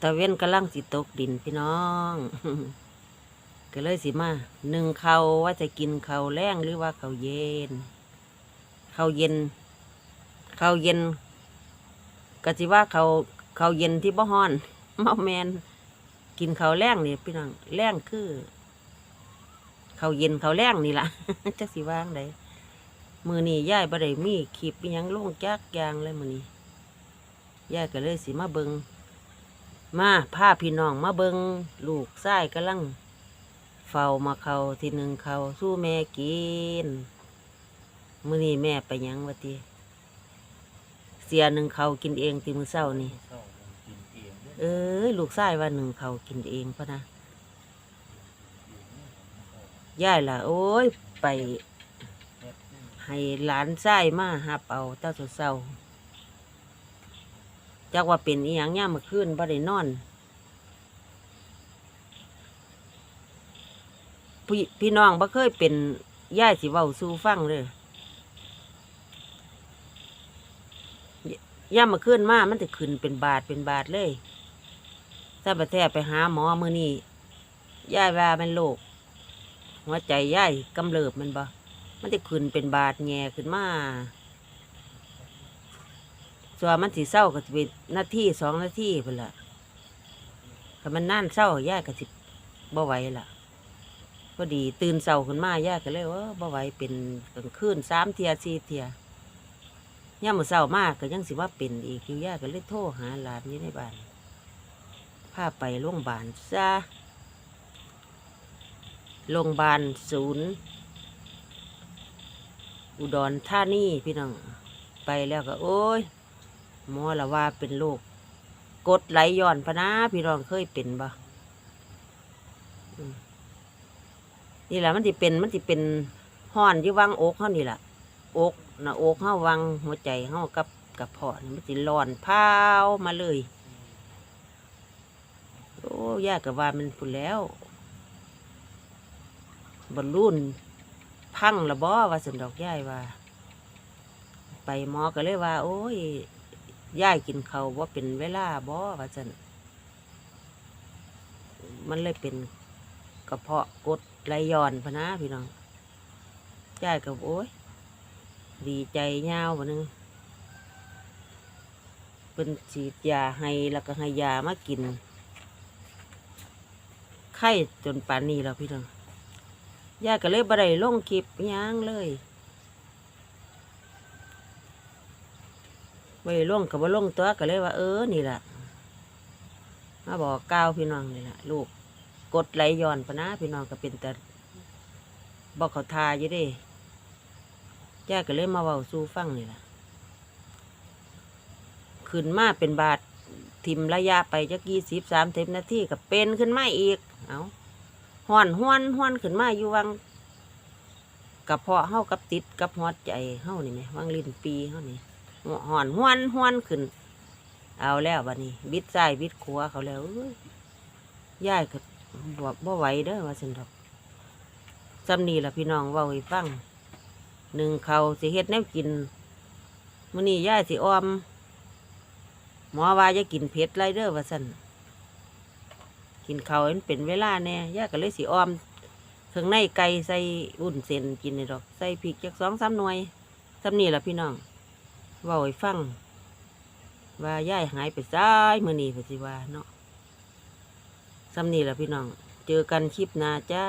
ตะเว้นกำลังสิตกดินพี่น้อง ก็เลยสิมาหนึ่งเขาว่าจะกินเขาแรงหรือว่าเขาเย็น เขาเย็น เขาเย็นก็สิว่าเขาเขาเย็นที่บ่ฮ้อนมาแมนกินเขาแรงนี่พี่น้องแรงคือ เขาเย็นเขาแรงนี่ล่ะจักสิว่างไดมือนี้ย่ายบ่ได้มีคลิปยังลงจักยางเลยมือนี้ย่ายก็เลยสิมาเบิง มาพาพี่น้องมาเบิงลูกไส้กำลังเฝ้ามาเขาทีหนึ่งเขาสู้แม่กินมื้อนี้แม่ไปหยังวะตีเสียหนึ่งเขากินเองตีมือเศร้านี่เข้ากินเองเด้อเอ้ยลูกไส้ว่าหนึ่งเขากินเองพะนะย่ายล่ะ โอ้ย ไปเฮ็ดนี่ให้หลานไส้มาหับเอาเต้าเศร้าๆ จักว่าเป็นอีหยังย่ามเมื่อคืนบ่ได้นอน พี่พี่น้องบ่เคยเป็นย่ายสิเว้าสู่ฟังเลยยย่ามเมื่อคืนมามันจะขึ้นเป็นบาทเป็นบาทเลยถ้าประแทบไปหาหมอมือนี้ย่ายว่ามันโรคหัวใจย่ายกำเริบมันบ่มันจะขึ้นเป็นบาดแง่ขึ้นมา ส่วนมันสิเศร้าก็จะเป็นนาทีสองนาทีพุ่นละถ้ามันนั่นเศร้าย่าก็สิบ่ไหวล่ะพอดีตื่นเศร้าขึ้นมาย่าก็เลยว่าบ่ไหวเป็นกลางคืนสามเทียสี่เทียย่ามมือเศร้ามากก็ยังสิว่าเป็นอีกอยู่ย่าก็เลยโทรหาหลานอยู่ในบ้านพาไปโรงพยาบาลซะโรงพยาบาลศูนย์ อุดรธานีพี่น้องไปแล้วก็โอ้ย หมอละว่าเป็นโรคกดไหลย้อนพะนะพี่น้องเคยเป็นบ่นี่แหละมันสิเป็นมันสิเป็นห้อนยู่วังอกเฮานี่แหละอกนะอกเฮาวังหัวใจเฮากับกับเพาะนี่มันสิร้อนพาวมาเลย โอ้ยากกับว่ามันพุ่นแล้วบรรลุนพังละบ่ว่าสันดอกย่ายว่า ไปหมอก็เลยว่า โอ้ย ย่ายกินเขาว่าเป็นเวลาบ่ว่าสันมันเลยเป็นกระเพาะกดไหลย้อนพะนะพี่น้องย่ายกับโอ้ยดีใจยาววันนึงเป็นฉีดยาให้แล้วก็ให้ยามากิน ไข้จนป่านนี้แล้วพี่น้องย่าก็เลยบ่ได้ลงคลิปยังเลย ได้ลงกับบ่าลงตัวก็เลยว่า เออนี่แหละมาบอกกล่าวพี่น้องนี่แหละลูกกดไหลย้อนปะนะพี่น้องก็เป็นแต่บอกเขาทาอยู่ด้ย่าก็เลยมาเว้าสู่ฟังนี่แหละขึ้นมาเป็นบาททิมระยะไปจักยี่สิบสามสิบนาทีก็เป็นขึ้นมาอีก เอาห้อนห้วนห้วนขึ้นมาอยู่วังกระเพาะเฮากับติดกับหัวใจเฮานี่ไหมวังลิ้นปีเฮานี่ ห้อนห้วนห้วนขึ้น เอาแล้วบัดนี้ บิดซ้ายบิดขัวเขาแล้วย่ายก็บ่บ่ไหวเด้อว่าซั่นดอกจำนี่ละพี่น้องเว้าให้ฟังหนึ่งเขาสิเฮ็ดแนวกินมื้อนี้ย่ายสิออม หมอว่าจะกินเผ็ดไรเด้อว่าซั่นกินเขามันเป็นเวลาแน่ย่าก็เลยสิออมเครื่องในไก่ใส่อุ่นเส้นกินนี่ดอก ใส่พริกจักสองสามหน่วยสำนี่ละพี่น้อง เว้าให้ฟัง ว่าย่ายหายไปซ้ายมือนี่ปสิว่าเนาะซ้ำนี่ล่ะพี่น้อง เจอกันคลิปหน้าจ้า